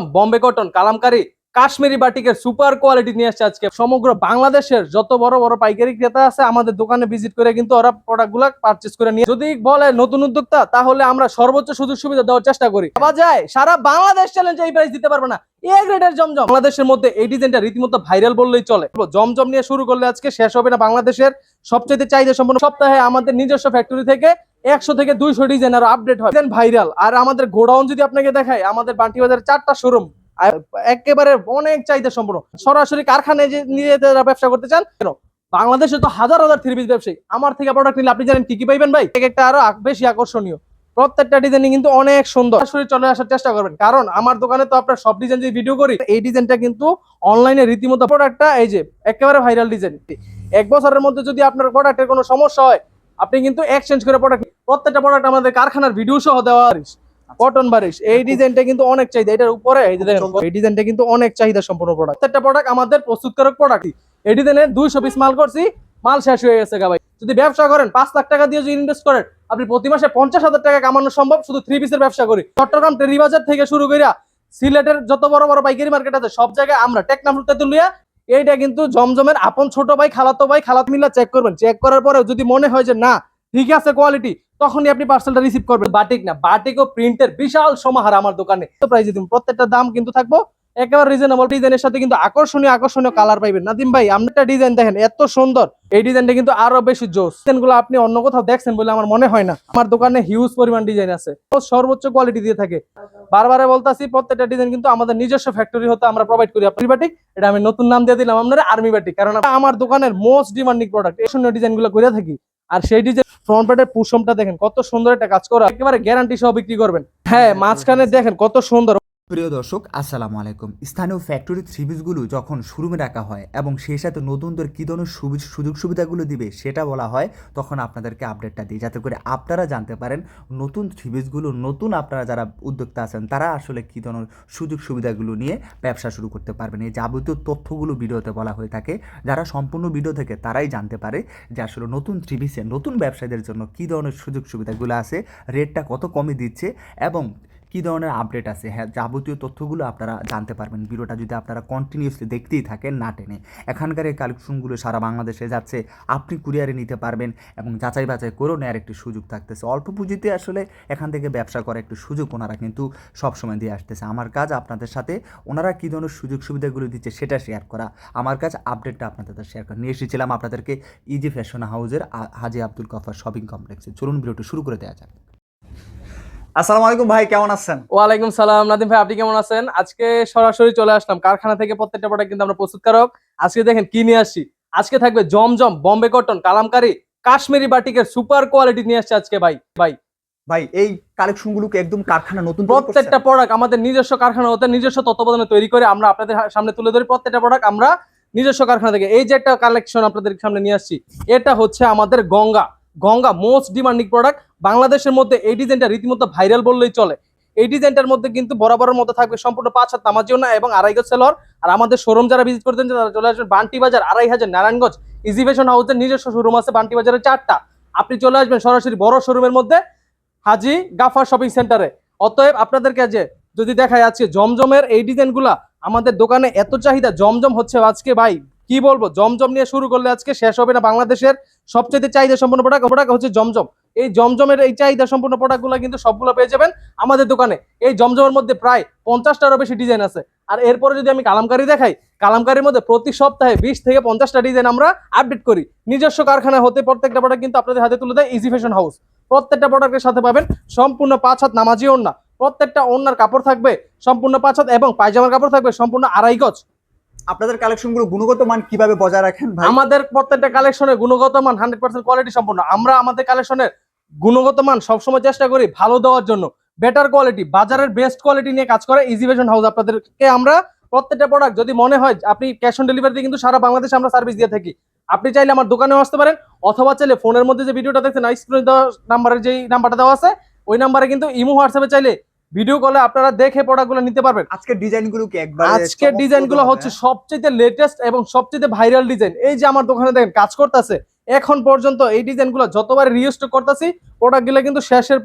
Bombay cotton, kalamkari, Kashmiri বাটিকের super quality নিয়ে আসছে আজকে। সমগ্র বাংলাদেশের যত বড় বড় পাইকারি ক্রেতা আছে, আমাদের দোকানে ভিজিট করে কিন্তু ওরা প্রোডাক্টগুলা পারচেস করে নিয়ে যদি বলে নতুন উদ্যোক্তা, তাহলে আমরা সর্বোচ্চ সুযোগ সুবিধা দেওয়ার চেষ্টা করি। ভাবা যায়, সারা বাংলাদেশ চ্যালেঞ্জ এই প্রাইস দিতে পারবে না। বাংলাদেশের মধ্যে এই ডিজাইনটা রীতিমতো ভাইরাল বললেই চলে। জমজম নিয়ে শুরু করলে আজকে শেষ হবে না বাংলাদেশের সবচেয়ে চাহিদা সম্পন্ন সপ্তাহে আমাদের নিজস্ব ফ্যাক্টরি থেকে একশো থেকে দুইশো ডিজাইন আরও আপডেট হয়। ভাইরাল আর আমাদের গোডাউন যদি আপনাকে দেখায়, আমাদের বান্টি বাজারের চারটা শোরুম একেবারে অনেক চাহিদা সম্পন্ন। সরাসরি কারখানায় যে নিয়ে যারা ব্যবসা করতে চান কেন বাংলাদেশে তো হাজার হাজার থ্রি পিস ব্যবসায়ী। আমার থেকে প্রোডাক্ট নিলে আপনি জানেন কি কি পাইবেন ভাই? এক একটা আরও বেশি আকর্ষণীয়। প্রত্যেকটা ডিজাইন কিন্তু অনেক সুন্দর। সরাসরি চলে আসার চেষ্টা করবেন। কারণ আমার দোকানে তো আপনার সব ডিজাইন যদি ভিডিও করি, এই ডিজাইনটা কিন্তু অনলাইনে রীতিমতো প্রোডাক্টটা এই যে, একেবারে ভাইরাল ডিজাইন এক বছরের মধ্যে যদি আপনার প্রোডাক্টের কোনো সমস্যা হয়, আপনি কিন্তু এক্সচেঞ্জ করে প্রোডাক্ট প্রত্যেকটা প্রোডাক্ট আমাদের কারখানার ভিডিও সহ দেওয়া। কটন বারিশ। এই ডিজাইনটা কিন্তু অনেক চাহিদা। এটার উপরে এই এই ডিজাইনটা কিন্তু অনেক চাহিদা সম্পূর্ণ প্রোডাক্ট প্রত্যেকটা প্রোডাক্ট আমাদের প্রস্তুতকারক প্রোডাক্ট এই ডিজাইনে দুইশো পিস মাল করছি, মাল শেষ হয়ে গেছে ভাই। যদি ব্যবসা করেন, পাঁচ লাখ টাকা দিয়ে যদি ইনভেস্ট করেন, আপনি প্রতি মাসে পঞ্চাশ হাজার টাকা কামানো সম্ভব, শুধু থ্রি পিসের ব্যবসা করি। চট্টগ্রাম টেরিবাজার থেকে শুরু করিয়া সিলেটের যত বড় বড় পাইকারি মার্কেট আছে, সব জায়গায় আমরা টেকনাফুল তেতুলিয়া এইটা কিন্তু জমজমের আপন ছোট ভাই, খালাতো ভাই, খালাত মিল্লা চেক করবেন। চেক করার পরে যদি মনে হয় যে না, ঠিক আছে কোয়ালিটি তখনই আপনি পার্সেলটা রিসিভ করবেন। বাটিক না বাটিক ও প্রিন্টের বিশাল সমাহার আমার দোকানে। প্রায় দিন প্রত্যেকটা দাম কিন্তু থাকব। একেবারে রিজনেবল ডিজাইনের সাথে কিন্তু আকর্ষণীয় আকর্ষণীয় কালার পাইবেন। নাদিম ভাই আপনি একটা ডিজাইন দেখেন, এত সুন্দর। এই ডিজাইনটা কিন্তু আরও বেশি জোস। গুলো আপনি অন্য কোথাও দেখছেন বলে আমার মনে হয় না। আমার দোকানে হিউজ পরিমাণ ডিজাইন আছে। সর্বোচ্চ কোয়ালিটি দিয়ে থাকে। বারবারে বলতাছি, প্রত্যেকটা ডিজাইন কিন্তু আমাদের নিজস্ব ফ্যাক্টরি হতে আমরা প্রোভাইড করি। আপনি বাটিক এটা আমি নতুন নাম দিয়ে দিলাম আপনার আর্মি বাটিক কারণ আমার দোকানের মোস্ট ডিমান্ডিং প্রোডাক্ট এই সুন্দর ডিজাইনগুলো করে থাকি। আর সেই ডিজাইন ফ্রন্ট প্যাডের পুষমটা দেখেন, কত সুন্দর একটা কাজ করা। একেবারে গ্যারান্টি সহ বিক্রি করবেন। হ্যাঁ মাঝখানে দেখেন কত সুন্দর। প্রিয় দর্শক, আসসালামু আলাইকুম। স্থানীয় ফ্যাক্টরি থ্রিপিসগুলো যখন শোরুমে রাখা হয় এবং সেই সাথে নতুনদের কী ধরনের সুবি- সুযোগ সুবিধাগুলো দিবে সেটা বলা হয়, তখন আপনাদেরকে আপডেটটা দিই। যাতে করে আপনারা জানতে পারেন নতুন থ্রিপিসগুলো নতুন আপনারা যারা উদ্যোক্তা আছেন, তারা আসলে কী ধরনের সুযোগ সুবিধাগুলো নিয়ে ব্যবসা শুরু করতে পারবেন। এই যাবতীয় তথ্যগুলো ভিডিওতে বলা হয়ে থাকে। যারা সম্পূর্ণ ভিডিও থেকে তারাই জানতে পারে যে আসলে নতুন থ্রিপিসে নতুন ব্যবসায়ীদের জন্য কী ধরনের সুযোগ সুবিধাগুলো আছে রেটটা কত কমে দিচ্ছে এবং কী ধরনের আপডেট আছে? হ্যাঁ যাবতীয় তথ্যগুলো আপনারা জানতে পারবেন। ভিডিওটা যদি আপনারা কন্টিনিউসলি দেখতেই থাকেন, না টেনে, এখানকার এই কালেকশনগুলো সারা বাংলাদেশে যাচ্ছে, আপনি কুরিয়ারে নিতে পারবেন এবং যাচাই বাছাই করেও নেওয়ার একটি সুযোগ থাকতেছে। অল্প পুঁজিতে আসলে এখান থেকে ব্যবসা করার একটি সুযোগ ওনারা কিন্তু সবসময় দিয়ে আসতেছে। আমার কাজ আপনাদের সাথে, ওনারা কী ধরনের সুযোগ সুবিধাগুলো দিচ্ছে সেটা শেয়ার করা। আমার কাজ আপডেটটা আপনাদের শেয়ার করা। নিয়ে এসেছিলাম আপনাদেরকে ইজি ফ্যাশন হাউসের হাজি আব্দুল কফার শপিং কমপ্লেক্সে চলুন ভিডিওটি শুরু করে দেওয়া যাক। আসসালামু আলাইকুম ভাই কেমন আছেন? ওয়ালাইকুম সালাম। নাদিম ভাই আপনি কেমন আছেন? আজকে সরাসরি চলে আসলাম। কারখানা থেকে প্রত্যেকটা প্রোডাক্ট কিন্তু আমরা প্রস্তুতকারক আজকে দেখেন কি নিয়ে আসছি? আজকে থাকবে জমজম বম্বে কটন কালামকারি কাশ্মীরি বাটিকের সুপার কোয়ালিটি নিয়ে আসছে আজকে ভাই। ভাই ভাই এই কালেকশনগুলোকে একদম কারখানা নতুন প্রত্যেকটা প্রোডাক্ট আমাদের নিজস্ব কারখানা হতে নিজস্ব তত্ত্বাবধানে তৈরি করে আমরা আপনাদের সামনে তুলে ধরি। প্রত্যেকটা প্রোডাক্ট আমরা নিজস্ব কারখানা থেকে। এই যে একটা কালেকশন আপনাদের সামনে নিয়ে আসছি এটা হচ্ছে আমাদের Ganga. Ganga most demanding product. বাংলাদেশের মধ্যে এই ডিজাইনটা রীতিমতো ভাইরাল বললেই চলে। এই ডিজাইনটার মধ্যে কিন্তু বরাবরের মধ্যে থাকবে সম্পূর্ণ পাঁচ হাত তামাজিও না এবং আড়াই গজ সেলর আর আমাদের শোরুম যারা ভিজিট করতেন তারা চলে আসবেন বান্টি বাজার, আড়াই হাজার নারায়ণগঞ্জ। ইজি ফ্যাশন হাউসের নিজস্ব শোরুম আছে, বান্টি বাজারের চারটা। আপনি চলে আসবেন সরাসরি বড় শোরুমের মধ্যে, হাজি গাফার শপিং সেন্টারে অতএব আপনাদেরকে যে যদি দেখায় আজকে জমজমের এই ডিজাইনগুলা, আমাদের দোকানে এত চাহিদা, জমজম হচ্ছে আজকে ভাই। কি বলব? জমজম নিয়ে শুরু করলে আজকে শেষ হবে না বাংলাদেশের সবচেয়ে চাহিদা সম্পন্ন প্রোডাক্ট। প্রোডাক্ট হচ্ছে জমজম। এই জমজমের এই চাহিদা সম্পূর্ণ প্রোডাক্টগুলো কিন্তু সবগুলো পেয়ে যাবেন আমাদের দোকানে। এই জমজমের মধ্যে প্রায় পঞ্চাশটারও বেশি ডিজাইন আছে। আর এরপরে যদি আমি কালামকারি দেখাই, কালামকারির মধ্যে প্রতি সপ্তাহে বিশ থেকে পঞ্চাশটা ডিজাইন আমরা আপডেট করি। নিজস্ব কারখানা হতে প্রত্যেকটা প্রোডাক্ট কিন্তু আপনাদের হাতে তুলে দেয় ইজি ফ্যাশন হাউস প্রত্যেকটা প্রোডাক্টের সাথে পাবেন সম্পূর্ণ পাঁচ হাত নামাজি ওড়না। প্রত্যেকটা ওড়নার কাপড় থাকবে সম্পূর্ণ পাঁচ হাত এবং পায়জামার কাপড় থাকবে সম্পূর্ণ আড়াই গজ। আপনাদের কালেকশনগুলো গুণগত মান কীভাবে বজায় রাখেন ভাই? আমাদের প্রত্যেকটা কালেকশনের গুণগত মান হান্ড্রেড পার্সেন্ট কোয়ালিটি সম্পূর্ণ আমরা আমাদের কালেকশনের গুণগত মান সবসময় চেষ্টা করি ভালো দেওয়ার জন্য। বেটার কোয়ালিটি বাজারের বেস্ট কোয়ালিটি নিয়ে কাজ করে ইজি ফ্যাশন হাউস আপনাদেরকে আমরা প্রত্যেকটা প্রোডাক্ট যদি মনে হয় আপনি ক্যাশ অন ডেলিভারিতে কিন্তু সারা বাংলাদেশে আমরা সার্ভিস দিয়ে থাকি, আপনি চাইলে আমার দোকানেও আসতে পারেন, অথবা চাইলে ফোনের মধ্যে যে ভিডিওটা দেখছেন দেওয়া নাম্বারের যেই নাম্বারটা দেওয়া আছে, ওই নাম্বারে কিন্তু ইমো হোয়াটসঅ্যাপে চাইলে ভিডিও কলে আপনারা দেখে প্রোডাক্টগুলো নিতে পারবেন। আজকের ডিজাইনগুলো কি একবার আজকের ডিজাইনগুলো হচ্ছে সবচেয়ে লেটেস্ট এবং সবচেয়ে ভাইরাল ডিজাইন এই যে আমার দোকানে দেখেন কাজ করতেছে। এখন পর্যন্ত এই ডিজাইনগুলো যতবার রিস্টক করতেছি প্রোডাক্টগুলো কিন্তু শেষের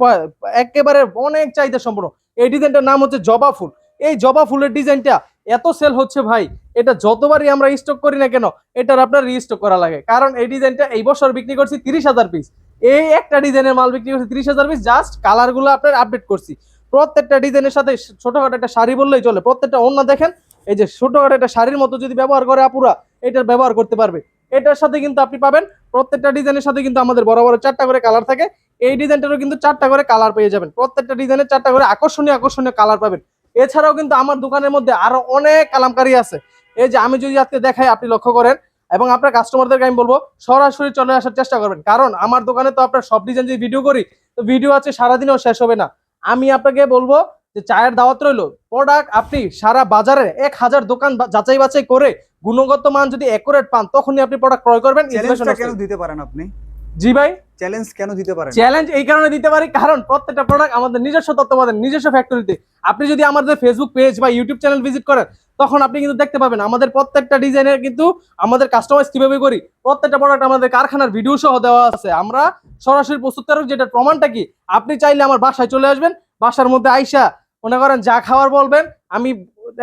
একেবারে অনেক চাহিদা সম্পূর্ণ এই ডিজাইনটার নাম হচ্ছে জবা ফুল। এই জবা ফুলের ডিজাইনটা এত সেল হচ্ছে ভাই এটা যতবারই আমরা স্টক করি না কেন এটার আপনার রিস্টক করা লাগে। কারণ এই ডিজাইনটা এই বছর বিক্রি করছি তিরিশ হাজার পিস এই একটা ডিজাইনের মাল বিক্রি করছি তিরিশ হাজার পিস জাস্ট কালারগুলো আপনার আপডেট করছি। প্রত্যেকটা ডিজাইনের সাথে ছোটখাটো একটা শাড়ি বললেই চলে। প্রত্যেকটা অন্য দেখেন, এই যে ছোটখাটো একটা শাড়ির মতো যদি ব্যবহার করে আপুরা, এটার ব্যবহার করতে পারবে। এটার সাথে কিন্তু আপনি পাবেন, প্রত্যেকটা ডিজাইনের সাথে কিন্তু আমাদের বড় বড় চারটা করে কালার থাকে। এই ডিজাইনটারও কিন্তু চারটা করে কালার পেয়ে যাবেন। প্রত্যেকটা ডিজাইনের চারটা করে আকর্ষণীয় আকর্ষণীয় কালার পাবেন। এছাড়াও কিন্তু আমার দোকানের মধ্যে আরও অনেক কালামকারী আছে। এই যে আমি যদি আজকে দেখাই, আপনি লক্ষ্য করেন, এবং আপনার কাস্টমারদেরকে আমি বলব, সরাসরি চলে আসার চেষ্টা করবেন। কারণ আমার দোকানে তো আপনার সব ডিজাইন যদি ভিডিও করি, তো ভিডিও আছে, সারাদিনেও শেষ হবে না। আমি আপনাকে বলব যে চায়ের দাওয়াত রইল। প্রোডাক্ট আপনি সারা বাজারে এক হাজার দোকান যাচাই বাছাই করে গুণগত মান যদি অ্যাকুরেট পান তখনই আপনি প্রোডাক্ট ক্রয় করবেন। দিতে পারেন আপনি? জি ভাই। চ্যালেঞ্জ কেন দিতে পারেন? চ্যালেঞ্জ এই কারণে দিতে পারি কারণ প্রত্যেকটা প্রোডাক্ট আমাদের নিজস্ব তত্ত্বাবধান নিজস্ব ফ্যাক্টরিতে আপনি যদি আমাদের ফেসবুক পেজ বা ইউটিউব চ্যানেল ভিজিট করেন তখন আপনি কিন্তু দেখতে পাবেন আমাদের প্রত্যেকটা ডিজাইনের কিন্তু আমাদের কাস্টমাইজ কীভাবে করি প্রত্যেকটা প্রোডাক্ট আমাদের কারখানার ভিডিও সহ দেওয়া আছে। আমরা সরাসরি প্রস্তুতকারক যেটা প্রমাণটা কি? আপনি চাইলে আমার বাসায় চলে আসবেন বাসার মধ্যে আইসা মনে করেন যা খাওয়ার বলবেন আমি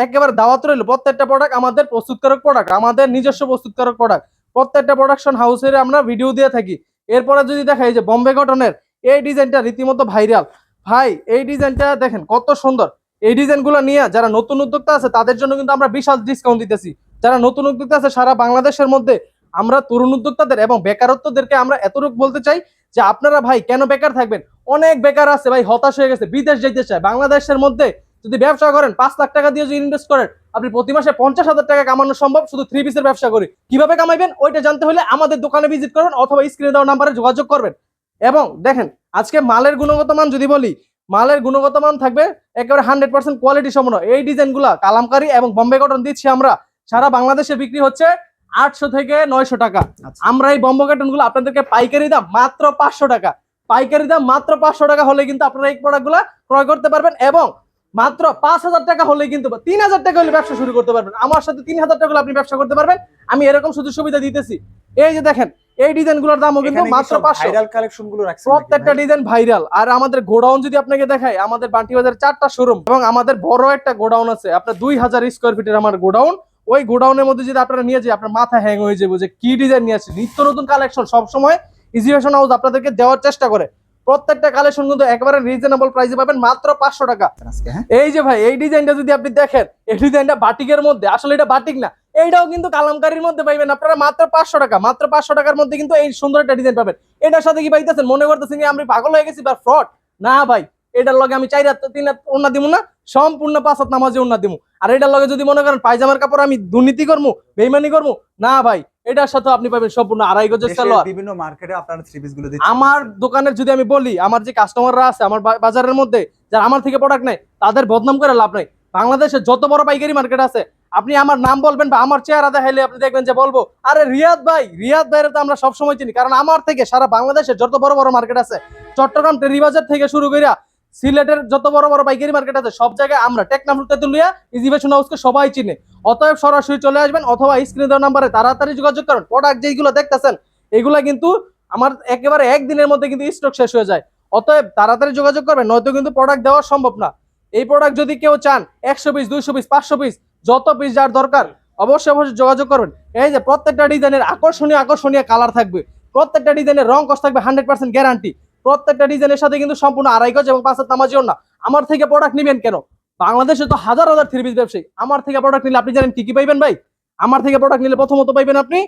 একেবারে দাওয়াত রইল প্রত্যেকটা প্রোডাক্ট আমাদের প্রস্তুতকারক প্রোডাক্ট আমাদের নিজস্ব প্রস্তুতকারক প্রোডাক্ট প্রত্যেকটা প্রোডাকশন হাউসের আমরা ভিডিও দিয়ে থাকি। এরপরে যদি দেখাই যে বম্বে কটনের এই ডিজাইনটা রীতিমতো ভাইরাল। ভাই, এই ডিজাইনটা দেখেন কত সুন্দর। এই ডিজাইনগুলো নিয়ে যারা নতুন উদ্যোক্তা আছে, তাদের জন্য কিন্তু আমরা বিশাল ডিসকাউন্ট দিতেছি। যারা নতুন উদ্যোক্তা আছে, সারা বাংলাদেশের মধ্যে আমরা তরুণ উদ্যোক্তাদের এবং বেকারত্বদেরকে আমরা এতটুকু বলতে চাই যে আপনারা ভাই কেন বেকার থাকবেন? অনেক বেকার আছে ভাই, হতাশ হয়ে গেছে, বিদেশ যেতে চায়। বাংলাদেশের মধ্যে যদি ব্যবসা করেন পাঁচ লাখ টাকা দিয়ে যদি ইনভেস্ট করেন আপনি প্রতি মাসে পঞ্চাশ হাজার টাকা কামানো সম্ভব শুধু থ্রি পিসের ব্যবসা করে। কীভাবে কামাইবেন? ওইটা জানতে হলে আমাদের দোকানে ভিজিট করবেন অথবা স্ক্রিনে দেওয়া নাম্বারে যোগাযোগ করবেন। এবং দেখেন আজকে মালের গুণগত মান যদি বলি মালের গুণগত মান থাকবে একেবারে হান্ড্রেড পার্সেন্ট কোয়ালিটি সম্পন্ন। এই ডিজাইনগুলা কালামকারী এবং বম্বে কটন দিচ্ছি আমরা। সারা বাংলাদেশে বিক্রি হচ্ছে আটশো থেকে নয়শো টাকা। আচ্ছা। আমরা এই বম্বে কটনগুলো আপনাদেরকে পাইকারি দাম মাত্র পাঁচশো টাকা। পাইকারি দাম মাত্র পাঁচশো টাকা হলে কিন্তু আপনারা এই প্রোডাক্টগুলা ক্রয় করতে পারবেন এবং মাত্র পাঁচ হাজার টাকা হলে কিন্তু তিন হাজার টাকা হলে ব্যবসা শুরু করতে পারবেন। আমার সাথে তিন হাজার টাকা হলে আপনি ব্যবসা করতে পারবেন। আমি এরকম সুযোগ সুবিধা দিতেছি। এই যে দেখেন এই ডিজাইনগুলোর দামও কিন্তু মাত্র ভাইরাল কালেকশনগুলো প্রত্যেকটা ডিজাইন ভাইরাল আর আমাদের গোডাউন যদি আপনাকে দেখাই আমাদের বান্টি বাজারে চারটা শোরুম এবং আমাদের বড় একটা গোডাউন আছে। আপনার দুই হাজার স্কোয়ার ফিটের আমার গোডাউন। ওই গোডাউনের মধ্যে যদি আপনারা নিয়ে যাই আপনার মাথা হ্যাং হয়ে যাবে যে কি ডিজাইন নিয়ে আসছে নিত্য নতুন কালেকশন সবসময় ইজি ফ্যাশন হাউস আপনাদেরকে দেওয়ার চেষ্টা করে। প্রত্যেকটা কালেকশন কিন্তু একেবারে রিজনেবল প্রাইসে পাবেন মাত্র পাঁচশো টাকা। হ্যাঁ? এই যে ভাই এই ডিজাইনটা যদি আপনি দেখেন এই ডিজাইনটা বাটিকের মধ্যে আসলে এটা বাটিক না এইটাও কিন্তু কালামকারীর মধ্যে পাইবেন আপনারা মাত্র পাঁচশো টাকা মাত্র পাঁচশো টাকার মধ্যে কিন্তু এই সুন্দর একটা ডিজাইন পাবেন। এটার সাথে কি পাইতেছেন? মনে করতেছেন আমি পাগল হয়ে গেছি বা ফ্রড না ভাই এটার লগে আমি চাই রাত তিন রাত ওনা দিব না সম্পূর্ণ পাঁচ হাত নামাজে ওনা দিব আর এটার লগে যদি মনে করেন পায়জামার কাপড় আমি দুর্নীতি করব বেইমানি করব না ভাই এটার সাথে আপনি পাবেন সম্পূর্ণ আড়াই গজের সালোয়ার বিভিন্ন মার্কেটে আপনারা থ্রি পিসগুলো আমার দোকানের যদি আমি বলি আমার যে কাস্টমাররা আছে আমার বাজারের মধ্যে যারা আমার থেকে প্রোডাক্ট নেয় তাদের বদনাম করে লাভ নাই। বাংলাদেশে যত বড় পাইকারি মার্কেট আছে আপনি আমার নাম বলবেন বা আমার চেহারা দেখাইলে আপনি দেখবেন যে বলব আরে রিয়াদ ভাই রিয়াদ ভাইয়ের তো আমরা সবসময় চিনি কারণ আমার থেকে সারা বাংলাদেশে যত বড় বড় মার্কেট আছে চট্টগ্রাম টেরিবাজার থেকে শুরু করিয়া সিলেটের যত বড় বড় পাইকারি মার্কেট আছে, সব জায়গায় আমরা টেকনাফুল তেতুলিয়া ইজিভেশন হাউসকে সবাই চিনে। অতএব সরাসরি চলে আসবেন অথবা স্ক্রিনে দেওয়া নাম্বারে তাড়াতাড়ি যোগাযোগ করেন। প্রোডাক্ট যেগুলো দেখতেছেন, এগুলা কিন্তু আমার একেবারে একদিনের মধ্যে কিন্তু স্টক শেষ হয়ে যায়। অতএব তাড়াতাড়ি যোগাযোগ করবেন, নয়তো কিন্তু প্রোডাক্ট দেওয়া সম্ভব না। এই প্রোডাক্ট যদি কেউ চান, একশো পিস দুইশো পিস পাঁচশো পিস যত পিস যার দরকার, অবশ্যই অবশ্যই যোগাযোগ করবেন। এই যে প্রত্যেকটা ডিজাইনের আকর্ষণীয় আকর্ষণীয় কালার থাকবে। প্রত্যেকটা ডিজাইনের রং কস থাকবে হান্ড্রেড পার্সেন্ট গ্যারান্টি প্রত্যেকটা ডিজাইনের সাথে কিন্তু সম্পূর্ণ আড়াই গজ এবং পাঁচ হাত নামাজিও না আমার থেকে প্রোডাক্ট নেবেন কেন? বাংলাদেশে তো হাজার হাজার থ্রি পিস ব্যবসায়ী। আমার থেকে প্রোডাক্ট নিলে আপনি জানেন কি কি পাইবেন ভাই? আমার থেকে প্রোডাক্ট নিলে প্রথমত পাইবেন আপনি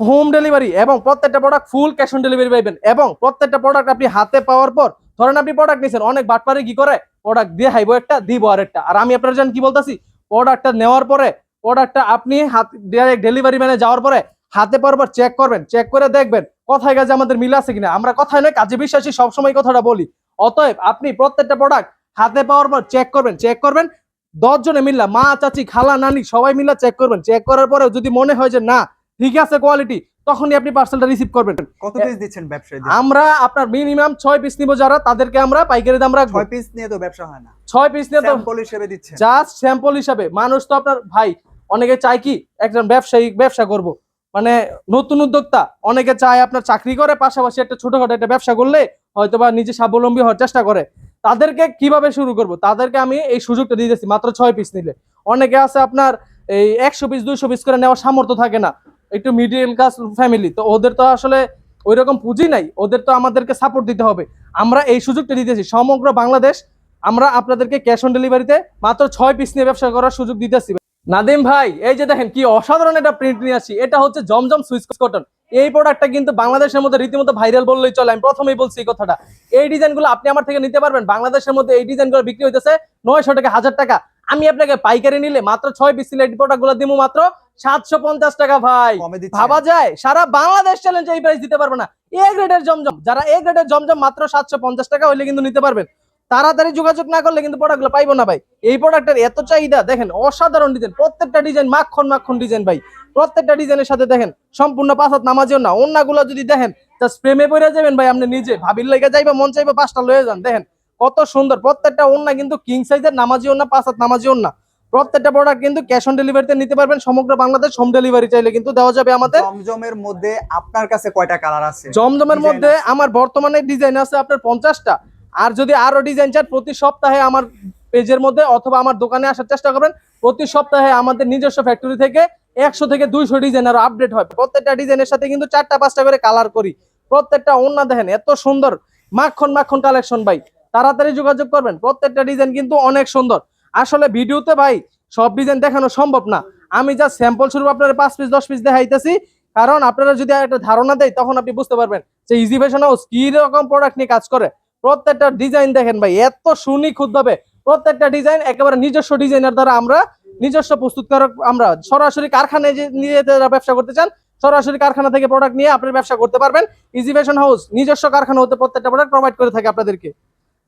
হোম ডেলিভারি এবং প্রত্যেকটা product full cash on delivery পাইবেন। এবং প্রত্যেকটা প্রোডাক্ট আপনি হাতে পাওয়ার পর, ধরেন আপনি প্রোডাক্ট নিয়েছেন অনেক বাটপারে কি করে? প্রোডাক্ট দিয়ে হাইবো একটা, দিব আর একটা। আর আমি আপনার জানেন কি বলতেছি? প্রোডাক্টটা নেওয়ার পরে প্রোডাক্টটা আপনি হাত ডাইরেক্ট ডেলিভারি ম্যানে যাওয়ার পরে, হাতে পাওয়ার পর চেক করবেন। চেক করে দেখবেন কথায় কাজে আমাদের মিল আছে কিনা? আমরা কথায় নয় কাজে বিশ্বাসী সবসময় কথাটা বলি। অতএব আপনি প্রত্যেকটা প্রোডাক্ট হাতে পাওয়ার পর চেক করবেন চেক করবেন। দশ জনে মিল্লা মা চাচি খালা নানি সবাই মিল্লা চেক করবেন। চেক করার পরে যদি মনে হয় যে না ঠিক আছে কোয়ালিটি তখনই আপনি পার্সেলটা রিসিভ করবেন। কত পিস দিচ্ছেন ব্যবসায়ী আমরা আপনার মিনিমাম ছয় পিস নিব যারা তাদেরকে আমরা পাইকারি দাম রাখব। ছয় পিস নিয়ে তো ব্যবসা হয় না। ছয় পিস নিয়ে তো স্যাম্পল হিসেবে দিচ্ছেন। জাস্ট স্যাম্পল হিসাবে। মানুষ তো আপনার ভাই অনেকে চায় কি একজন ব্যবসায়ী ব্যবসা করব। মানে নতুন উদ্যোক্তা, অনেকে চায় আপনার চাকরি করে, পাশাপাশি একটা ছোটখাটো একটা ব্যবসা করলে হয়তো বা নিজে স্বাবলম্বী হওয়ার চেষ্টা করে। তাদেরকে কীভাবে শুরু করব? তাদেরকে আমি এই সুযোগটা দিতেছি মাত্র ছয় পিস নিলে। অনেকে আছে আপনার এই একশো পিস দুইশো পিস করে নেওয়ার সামর্থ্য থাকে না। একটু মিডিল ক্লাস ফ্যামিলি তো ওদের তো আসলে ওই রকম পুঁজি নাই, ওদের তো আমাদেরকে সাপোর্ট দিতে হবে। আমরা এই সুযোগটা দিতেছি সমগ্র বাংলাদেশ, আমরা আপনাদেরকে ক্যাশ অন ডেলিভারিতে মাত্র ছয় পিস নিয়ে ব্যবসা করার সুযোগ দিতেছি নাদিম ভাই এই যে দেখেন কি অসাধারণ একটা প্রিন্ট নিয়ে আসি এটা হচ্ছে জমজম সুইচ কটন এই প্রোডাক্টটা কিন্তু বাংলাদেশের মধ্যে রীতিমতো ভাইরাল বললেই চলে। আমি প্রথমেই বলছি এই কথাটা। এই ডিজাইনগুলো আপনি আমার থেকে নিতে পারবেন। বাংলাদেশের মধ্যে এই ডিজাইনগুলো বিক্রি হইতেছে নয়শো টাকা হাজার টাকা। আমি আপনাকে পাইকারি নিলে মাত্র ছয় পিস এই প্রোডাক্টগুলো দিব মাত্র সাতশো পঞ্চাশ টাকা ভাই। ভাবা যায় সারা বাংলাদেশ চ্যালেঞ্জ এই প্রাইস দিতে পারবে না। এ গ্রেডের জমজম। যারা এ গ্রেডের জমজম মাত্র সাতশো পঞ্চাশ টাকা হইলে কিন্তু নিতে পারবেন। তাড়াতাড়ি যোগাযোগ না করলে কিন্তু প্রোডাক্টগুলো পাইবো না ভাই। এই প্রোডাক্টের এত চাহিদা দেখেন অসাধারণ ডিজাইন প্রত্যেকটা ডিজাইন মাখন মাখন ডিজাইন ভাই। প্রত্যেকটা ডিজাইনের সাথে দেখেন সম্পূর্ণ পাঁচাত নামাজিও না। অন্যগুলো যদি দেখেন জাস্ট প্রেমে পড়ে যাবেন ভাই আপনি নিজে। ভাবির লেগে যাইবে মন চাইবে পাঁচটা লয়ে যান। দেখেন কত সুন্দর। প্রত্যেকটা ওন্না কিন্তু কিং সাইজের নামাজিও না পাঁচাত নামাজিও না প্রত্যেকটা প্রোডাক্ট কিন্তু ক্যাশ অন ডেলিভারিতে নিতে পারবেন। সমগ্র বাংলাদেশ হোম ডেলিভারি চাইলে কিন্তু দেওয়া যাবে আমাদের। জমজমের মধ্যে আপনার কাছে কয়টা কালার আছে? জমজমের মধ্যে আমার বর্তমানে ডিজাইন আছে আপনার পঞ্চাশটা। আর যদি আরও ডিজাইন চান, প্রতি সপ্তাহে আমার পেজের মধ্যে অথবা আমার দোকানে আসার চেষ্টা করবেন। প্রতি সপ্তাহে আমাদের নিজস্ব ফ্যাক্টরি থেকে একশো থেকে দুইশো ডিজাইন আরও আপডেট হয় প্রত্যেকটা ডিজাইনের সাথে কিন্তু চারটা, পাঁচটা করে কালার করি। প্রত্যেকটা অন্য দেখেন, এত সুন্দর। মাখন মাখন কালেকশন ভাই। তাড়াতাড়ি যোগাযোগ করবেন। প্রত্যেকটা ডিজাইন কিন্তু অনেক সুন্দর। আসলে ভিডিওতে ভাই, সব ডিজাইন দেখানো সম্ভব না। আমি যা স্যাম্পল স্বরূপ আপনার পাঁচ পিস দশ পিস দেখাইতেছি। কারণ আপনারা যদি একটা ধারণা দেয়, তখন আপনি বুঝতে পারবেন যে ইজি ফ্যাশন হাউস কি রকম প্রোডাক্ট নিয়ে কাজ করে। প্রত্যেকটা ডিজাইন দেখেন ভাই, এত সুনিখুঁত ভাবে প্রত্যেকটা ডিজাইন একেবারে নিজস্ব ডিজাইনের দ্বারা আমরা নিজস্ব প্রস্তুতকারক আমরা সরাসরি কারখানায় যে নিয়ে যারা ব্যবসা করতে চান, সরাসরি কারখানা থেকে প্রোডাক্ট নিয়ে আপনি ব্যবসা করতে পারবেন। ইজি ফ্যাশন হাউস নিজস্ব কারখানা হতে প্রত্যেকটা প্রোডাক্ট প্রোভাইড করে থাকে আপনাদেরকে।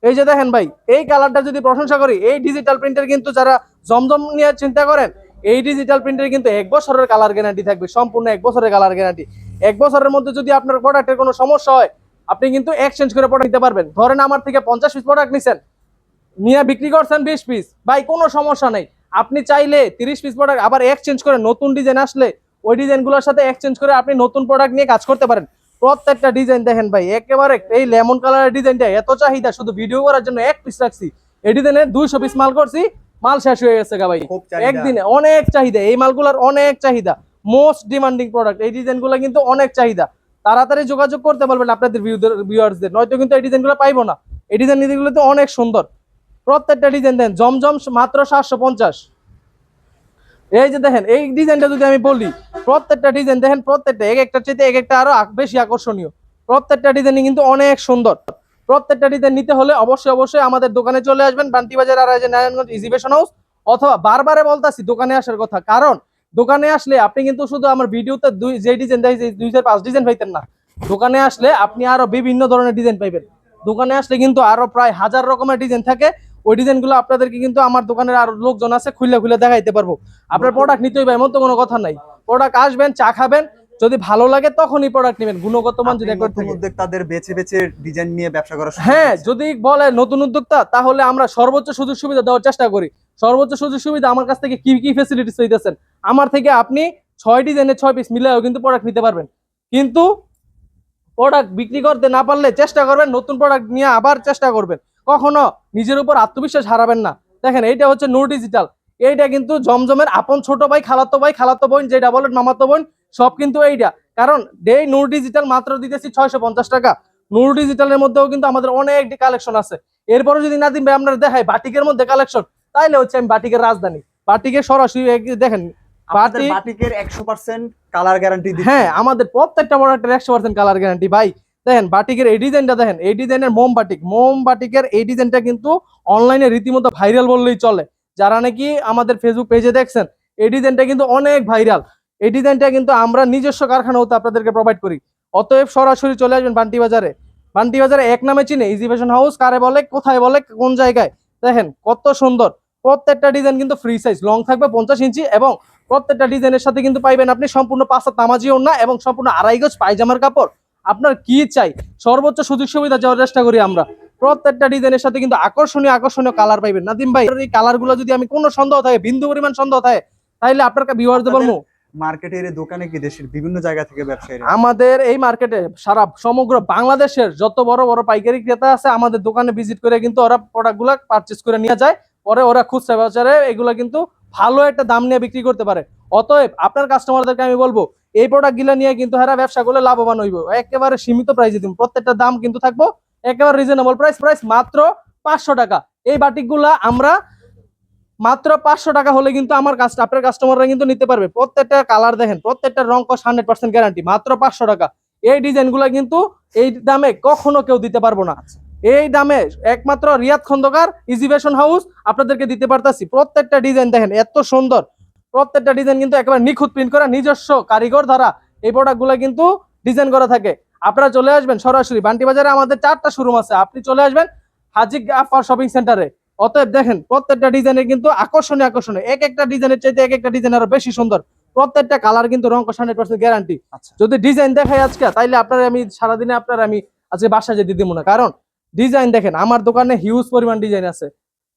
এই যে দেখেন ভাই, এই কালারটা যদি প্রশংসা করি, এই ডিজিটাল প্রিন্টার কিন্তু যারা জমজম নিয়ে চিন্তা করেন, এই ডিজিটাল প্রিন্টার কিন্তু এক বছরের কালার গ্যারান্টি থাকবে, সম্পূর্ণ এক বছরের কালার গ্যারান্টি এক বছরের মধ্যে যদি আপনার প্রোডাক্টের কোনো সমস্যা হয় আপনি কিন্তু এক্সচেঞ্জ করে প্রোডাক্ট নিতে পারবেন। ধরেন আমার থেকে পঞ্চাশ পিস প্রোডাক্ট নিছেন নিয়ে বিক্রি করছেন বিশ পিস ভাই কোনো সমস্যা নেই। আপনি চাইলে তিরিশ পিস প্রোডাক্ট আবার এক্সচেঞ্জ করে নতুন ডিজাইন আসলে ওই ডিজাইনগুলোর সাথে এক্সচেঞ্জ করে আপনি নতুন প্রোডাক্ট নিয়ে কাজ করতে পারেন। প্রত্যেকটা ডিজাইন দেখেন ভাই একেবারে এই লেমন কালারের ডিজাইনটা এত চাহিদা শুধু ভিডিও করার জন্য এক পিস রাখছি। এই ডিজাইনের দুইশো পিস মাল করছি মাল শেষ হয়ে গেছে গা ভাই। একদিনে অনেক চাহিদা এই মালগুলোর অনেক চাহিদা। মোস্ট ডিমান্ডিং প্রোডাক্ট এই ডিজাইনগুলো কিন্তু অনেক চাহিদা। তাড়াতাড়ি যোগাযোগ করতে পারবেন আপনাদের ভিউয়ার্সদের নয়তো কিন্তু এই ডিজাইনগুলো পাইবো না। এই ডিজাইনগুলো তো অনেক সুন্দর। প্রত্যেকটা ডিজাইন দেন, জমজম মাত্র সাতশো পঞ্চাশ। এই যে দেখেন, এই ডিজাইনটা যদি আমি বলি, প্রত্যেকটা ডিজাইন দেখেন, প্রত্যেকটা, এক একটা চাইতে এক একটা আরও বেশি আকর্ষণীয়। প্রত্যেকটা ডিজাইন কিন্তু অনেক সুন্দর। প্রত্যেকটা ডিজাইন নিতে হলে অবশ্যই অবশ্যই আমাদের দোকানে চলে আসবেন বান্টি বাজার আর নারায়ণগঞ্জ ইজিবেশন হাউস অথবা বারবারে বলতাছি দোকানে আসার কথা। কারণ দোকানে আসলে আপনি কিন্তু শুধু আমার ভিডিওতে দুই যে ডিজাইন দেখেছি দুই চার পাঁচ ডিজাইন পাইতেন না। দোকানে আসলে আপনি আরও বিভিন্ন ধরনের ডিজাইন পাইবেন। দোকানে আসলে কিন্তু আরও প্রায় হাজার রকমের ডিজাইন থাকে। ওই ডিজাইনগুলো আপনাদেরকে কিন্তু আমার দোকানের আরও লোকজন আছে, খুলে খুলে দেখাইতে পারব। আপনার প্রোডাক্ট নিতে হইবে এমন তো কোনো কথা নাই। প্রোডাক্ট আসবেন, চা খাবেন যদি ভালো লাগে তখনই প্রোডাক্ট নেবেন গুণগত মান যদি নতুন উদ্যোক্তাদের বেছে বেছে ডিজাইন নিয়ে ব্যবসা সুযোগ হ্যাঁ যদি বলে নতুন উদ্যোক্তা তাহলে আমরা সর্বোচ্চ সুযোগ সুবিধা দেওয়ার চেষ্টা করি। সর্বোচ্চ সুযোগ সুবিধা আমার কাছ থেকে কি কি ফেসিলিটিস হইতেছেন আমার থেকে আপনি ছয় ডিজাইনের ছয় পিস মিলেও কিন্তু প্রোডাক্ট নিতে পারবেন। কিন্তু প্রোডাক্ট বিক্রি করতে না পারলে চেষ্টা করবেন নতুন প্রোডাক্ট নিয়ে আবার চেষ্টা করবেন। কখনো নিজের উপর আত্মবিশ্বাস হারাবেন না। দেখেন এইটা হচ্ছে নো ডিজিটাল এইটা কিন্তু জমজমের আপন ছোট ভাই খালাতো ভাই খালাতো বোন যেটা বলেন মামাতো বোন সব কিন্তু এইটা। কারণ ডে নূর ডিজিটাল মাত্র দিতেছি ছয়শো পঞ্চাশ টাকা। নূর ডিজিটালের মধ্যেও কিন্তু আমাদের অনেক কালেকশন আছে। এরপরে যদি না দিন ভাই আপনারা দেখাই বাটিকের মধ্যে কালেকশন তাইলে হচ্ছে আমি বাটিকের রাজধানী। বাটিকের সরাসরি দেখেন বাটিকের একশো পার্সেন্ট কালার গ্যারান্টি হ্যাঁ আমাদের প্রত্যেকটা প্রোডাক্টের একশো পার্সেন্ট কালার গ্যারান্টি ভাই দেখেন বাটিকের এই ডিজাইনটা দেখেন এই ডিজাইনের মোম বাটিক। মোম বাটিকের এই ডিজাইনটা কিন্তু অনলাইনে রীতিমতো ভাইরাল বললেই চলে। যারা নাকি আমাদের ফেসবুক পেজে দেখছেন এই ডিজাইনটা কিন্তু অনেক ভাইরাল এই ডিজাইনটা কিন্তু আমরা নিজস্ব কারখানা হতে আপনাদেরকে প্রোভাইড করি। অতএব সরাসরি চলে আসবেন বান্টি বাজারে। বান্টি বাজারে এক নামে চিনে ইজি ফ্যাশন হাউস কারে বলে কোথায় বলে কোন জায়গায়? দেখেন কত সুন্দর। প্রত্যেকটা ডিজাইন কিন্তু ফ্রি সাইজ লং থাকবে পঞ্চাশ ইঞ্চি এবং প্রত্যেকটা ডিজাইনের সাথে কিন্তু পাইবেন আপনি সম্পূর্ণ পাঁচটা তামাজি ওড়না এবং সম্পূর্ণ আড়াই গজ পায়জামার কাপড়। আপনার কি চাই? সর্বোচ্চ সুযোগ সুবিধা যাওয়ার চেষ্টা করি আমরা। প্রত্যেকটা ডিজাইনের সাথে কিন্তু আকর্ষণীয় আকর্ষণীয় কালার পাইবেন। নাদিম ভাই এই কালারগুলো যদি আমি কোনো সন্দেহ থাকে বিন্দু পরিমাণ সন্দেহ থাকে তাইলে আপনার ভিউয়ারদের বলব মার্কেটের দোকানে কি দেশের বিভিন্ন জায়গা থেকে ব্যবসায়ীরা? আমাদের এই মার্কেটে সারা সমগ্র বাংলাদেশের যত বড় বড় পাইকারি ক্রেতা আছে, আমাদের দোকানে ভিজিট করে কিন্তু ওরা প্রোডাক্টগুলা পারচেস করে নিয়ে যায়। পরে ওরা খুচরা বাজারে এগুলা কিন্তু ভালো একটা দাম নিয়ে বিক্রি করতে পারে। অতএব আপনার কাস্টমারদেরকে আমি বলব, এই প্রোডাক্টগুলা নিয়ে কিন্তু হারা ব্যবসা করলে লাভবান হইব। একেবারে সীমিত প্রাইসে দিন। প্রত্যেকটা দাম কিন্তু থাকব একেবারে রিজনেবল প্রাইস প্রাইস মাত্র পাঁচশো টাকা। এই বাটিকগুলা আমরা মাত্র পাঁচশো টাকা হলে কিন্তু আমার কাছ আপনার কাস্টমাররা কিন্তু নিতে পারবে। প্রত্যেকটা কালার দেখেন প্রত্যেকটা রং কস হান্ড্রেড পার্সেন্ট গ্যারান্টি মাত্র পাঁচশো টাকা। এই ডিজাইনগুলো কিন্তু এই দামে কখনো কেউ দিতে পারব না। এই দামে একমাত্র রিয়াদ খন্দকার ইজিভেশন হাউস আপনাদেরকে দিতে পারতাছি। প্রত্যেকটা ডিজাইন দেখেন এত সুন্দর। প্রত্যেকটা ডিজাইন কিন্তু একেবারে নিখুঁত প্রিন্ট করা নিজস্ব কারিগর দ্বারা এই প্রোডাক্টগুলো কিন্তু ডিজাইন করা থাকে। আপনারা চলে আসবেন সরাসরি বান্টি বাজারে আমাদের চারটা শোরুম আছে। আপনি চলে আসবেন হাজি গাফার শপিং সেন্টারে অতএব দেখেন প্রত্যেকটা ডিজাইনের কিন্তু আকর্ষণীয় আকর্ষণীয়। এক একটা ডিজাইনের চাইতে এক একটা ডিজাইন আরও বেশি সুন্দর। প্রত্যেকটা কালার কিন্তু রং হান্ড্রেড পার্সেন্ট গ্যারান্টি যদি ডিজাইন দেখাই আজকে তাইলে আপনার আমি সারাদিনে আপনার আমি আজকে বাসায় যেতে দিব না। কারণ ডিজাইন দেখেন আমার দোকানে হিউজ পরিমাণ ডিজাইন আছে।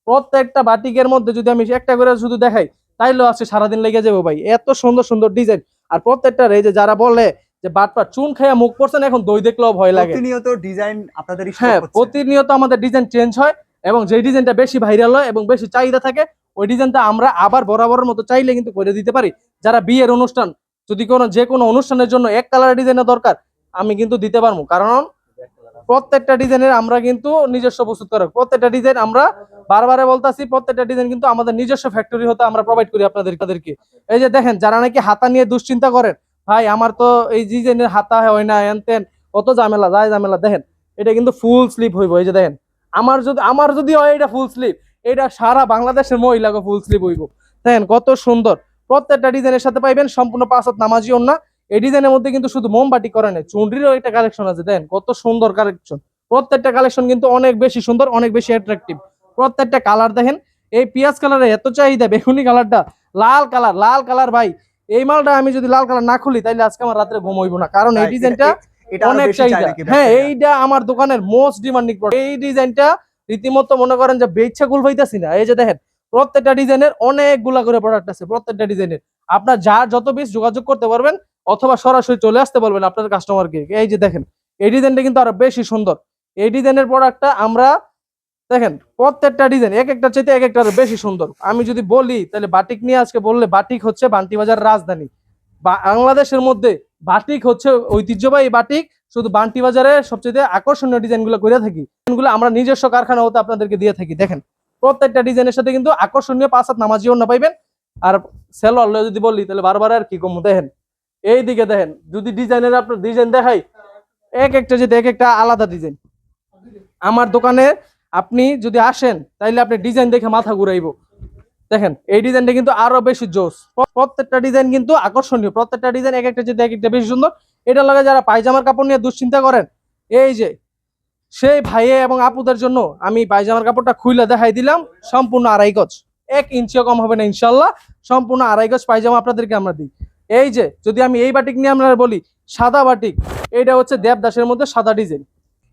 প্রত্যেকটা বাটিকের মধ্যে যদি আমি একটা করে শুধু দেখাই তাইলেও আজকে সারাদিন লেগে যাব ভাই। এত সুন্দর সুন্দর ডিজাইন আর প্রত্যেকটা এই যে যারা বলে যে বাটপাট চুন খাইয়া মুখ পড়ছেন এখন দই দেখলেও ভয় লাগে। প্রতিনিয়ত ডিজাইন আপনাদের হ্যাঁ প্রতিনিয়ত আমাদের ডিজাইন চেঞ্জ হয়। এবং যে ডিজাইনটা বেশি ভাইরাল হয় এবং বেশি চাহিদা থাকে, ওই ডিজাইনটা আমরা আবার বরাবরের মতো চাইলে কিন্তু করে দিতে পারি। যারা বিয়ের অনুষ্ঠান, যদি কোনো, যে কোনো অনুষ্ঠানের জন্য এক কালার ডিজাইনের দরকার, আমি কিন্তু দিতে পারব। কারণ প্রত্যেকটা ডিজাইনের আমরা কিন্তু নিজস্ব প্রস্তুত করি প্রত্যেকটা ডিজাইন আমরা বারবারে বলতাছি, প্রত্যেকটা ডিজাইন কিন্তু আমাদের নিজস্ব ফ্যাক্টরি হতে আমরা প্রোভাইড করি আপনাদের তাদেরকে। এই যে দেখেন, যারা নাকি হাতা নিয়ে দুশ্চিন্তা করেন, ভাই, আমার তো এই ডিজাইনের হাতা হয় না এন তেন কত ঝামেলা যায় ঝামেলা, দেখেন, এটা কিন্তু ফুল স্লিপ হইব। এই যে দেখেন আমার যদি আমার যদি হয় এটা ফুল স্লিপ এটা সারা বাংলাদেশের মহিলাকে ফুল স্লিপ হইব। দেখেন কত সুন্দর। প্রত্যেকটা ডিজাইনের সাথে পাইবেন সম্পূর্ণ পাঁচ হাত নামাজি না এই ডিজাইনের মধ্যে কিন্তু শুধু মোমবাটি করে নেই চুনরিরও একটা কালেকশন আছে দেখেন কত সুন্দর কালেকশন প্রত্যেকটা কালেকশন কিন্তু অনেক বেশি সুন্দর অনেক বেশি অ্যাট্রাকটিভ প্রত্যেকটা কালার দেখেন এই পিয়াজ কালারের এত চাহিদা বেগুনি কালারটা লাল কালার লাল কালার ভাই। এই মালটা আমি যদি লাল কালার না খুলি তাইলে আজকে আমার রাত্রে ঘুম হইব না। কারণ এই ডিজাইনটা এটা অনেক চাহিদা হ্যাঁ এইটা আমার দোকানের মোস্ট ডিমান্ডিং প্রোডাক্ট এই ডিজাইনটা রীতিমতো মনে করেন যে বেচ্ছা গুল পাইতাছি না। এই যে দেখেন প্রত্যেকটা ডিজাইনের অনেকগুলা করে প্রোডাক্ট আছে প্রত্যেকটা ডিজাইনের আপনার যার যত পিস যোগাযোগ করতে পারবেন অথবা সরাসরি চলে আসতে বলবেন আপনার কাস্টমারকে এই যে দেখেন এই ডিজাইনটা কিন্তু আরও বেশি সুন্দর। এই ডিজাইনের প্রোডাক্টটা আমরা দেখেন প্রত্যেকটা ডিজাইন এক একটা চাইতে এক একটা আরও বেশি সুন্দর। আমি যদি বলি তাহলে বাটিক নিয়ে আজকে বললে বাটিক হচ্ছে বান্টি বাজার রাজধানী। বাংলাদেশের মধ্যে বাটিক হচ্ছে ঐতিহ্যবাহী বাটিক, শুধু বান্টি বাজারে সবচেয়ে আকর্ষণীয় ডিজাইনগুলো করে থাকি। ডিজাইনগুলো আমরা নিজস্ব কারখানা হতে আপনাদেরকে দিয়ে থাকি, দেখেন। প্রত্যেকটা ডিজাইনের সাথে কিন্তু আকর্ষণীয় পাঁচ হাত নামাজি অন্য পাইবেন। আর সেলর যদি বললি তাহলে বারবার আর কি কম, দেখেন। এই দিকে দেখেন, যদি ডিজাইনের আপনার ডিজাইন দেখাই, এক একটা যেতে এক একটা আলাদা ডিজাইন। আমার দোকানে আপনি যদি আসেন, তাইলে আপনি ডিজাইন দেখে মাথা ঘুরাইবো। দেখেন, এই ডিজাইনটা কিন্তু আরও বেশি জোস। প্রত্যেকটা ডিজাইন কিন্তু আকর্ষণীয়। প্রত্যেকটা ডিজাইন এক একটা যেতে এক একটা বেশি সুন্দর, এটা লগে যারা পায়জামার কাপড় নিয়ে দুশ্চিন্তা করেন, এই যে, সেই ভাইয়ে এবং আপুদের জন্য আমি পায়জামার কাপড়টা খুইলে দেখাই দিলাম, সম্পূর্ণ আড়াই গজ। এক ইঞ্চিও কম হবে না, ইনশাল্লাহ। সম্পূর্ণ আড়াই গজ পায়জামা আপনাদেরকে আমরা দিই। এই যে, যদি আমি এই বাটিক নিয়ে আমরা বলি, সাদা বাটিক, এইটা হচ্ছে দেবদাসের মধ্যে সাদা ডিজাইন।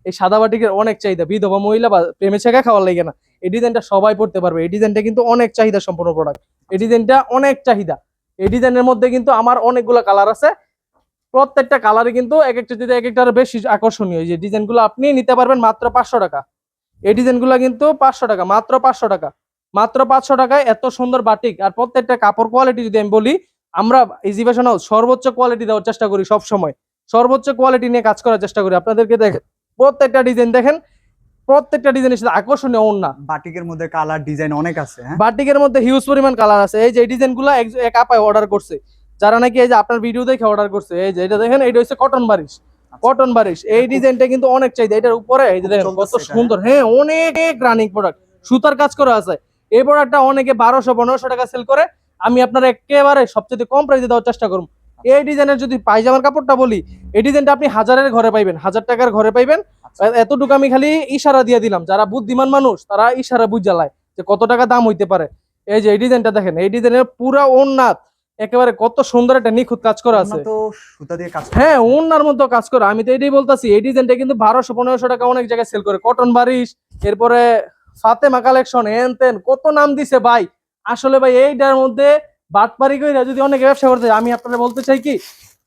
এই সাদা বাটিকের অনেক চাহিদা। বিধবা, মহিলা বা প্রেমে ছেঁকা খাওয়ার লাগে না। এই ডিজাইনটা সবাই পড়তে পারবে। এই ডিজাইনটা কিন্তু অনেক চাহিদা সম্পূর্ণ প্রোডাক্ট এই ডিজাইনটা অনেক চাহিদা। এই ডিজাইনের মধ্যে কিন্তু আমার অনেকগুলো কালার আছে। প্রত্যেকটা কালারে কিন্তু এক একটা যদি এক একটা বেশি আকর্ষণীয়। যে ডিজাইনগুলো আপনি নিতে পারবেন মাত্র পাঁচশো টাকা। এই ডিজাইনগুলো কিন্তু পাঁচশো টাকা, মাত্র পাঁচশো টাকা। মাত্র পাঁচশো টাকায় এত সুন্দর বাটিক আর প্রত্যেকটা কাপড় কোয়ালিটি যদি আমি বলি, আমরা ইজিভেশন হাউস সর্বোচ্চ কোয়ালিটি দেওয়ার চেষ্টা করি সব সময় সর্বোচ্চ কোয়ালিটি নিয়ে কাজ করার চেষ্টা করি। আপনাদেরকে দেখেন প্রত্যেকটা ডিজাইন দেখেন প্রত্যেকটা ডিজাইনের সাথে আকর্ষণীয় ওড়না। বাটিকের মধ্যে কালার ডিজাইন অনেক আছে হ্যাঁ? বাটিকের মধ্যে হিউজ পরিমাণ কালার আছে। এই যে এই ডিজাইনগুলা এক আপায় অর্ডার করছে। যারা নাকি এই যে আপনার ভিডিও দেখে অর্ডার করছে এই যে এটা দেখেন এটা হচ্ছে কটন বারিশ। কটন বারিশ। এই ডিজাইনটা কিন্তু অনেক চাহিদা। এটার উপরে এই যে দেখেন কত সুন্দর। হ্যাঁ অনেক রানিং প্রোডাক্ট সুতার কাজ করা আছে। এই প্রোডাক্টটা অনেকে বারোশো পনেরোশো টাকা সেল করে। আমি আপনার একেবারে সবচেয়ে কম প্রাইসে দেওয়ার চেষ্টা করব এই ডিজাইনের যদি পায়জামার কাপড়টা বলি এই ডিজাইনটা আপনি হাজারের ঘরে পাইবেন হাজার টাকার ঘরে পাইবেন। আচ্ছা। এতটুকু আমি খালি ইশারা দিয়ে দিলাম যারা বুদ্ধিমান মানুষ তারা ইশারা বুঝালায় যে কত টাকা দাম হইতে পারে। এই যে এই ডিজাইনটা দেখেন এই ডিজাইনের পুরা ওন্নাত একেবারে কত সুন্দর একটা নিখুঁত কাজ করা আছে। হ্যাঁ ওনার মতো কাজ করে আমি তো এটাই বলতাছি এই ডিজাইনটা কিন্তু বারোশো পনেরোশো টাকা অনেক জায়গায় সেল করে। কটন বারিশ এরপরে ফাতেমা কালেকশন হেন তেন কত নাম দিছে ভাই। আসলে ভাই এইটার মধ্যে বাটপারি করে যদি অনেকে ব্যবসা করতে আমি আপনারা বলতে চাই কি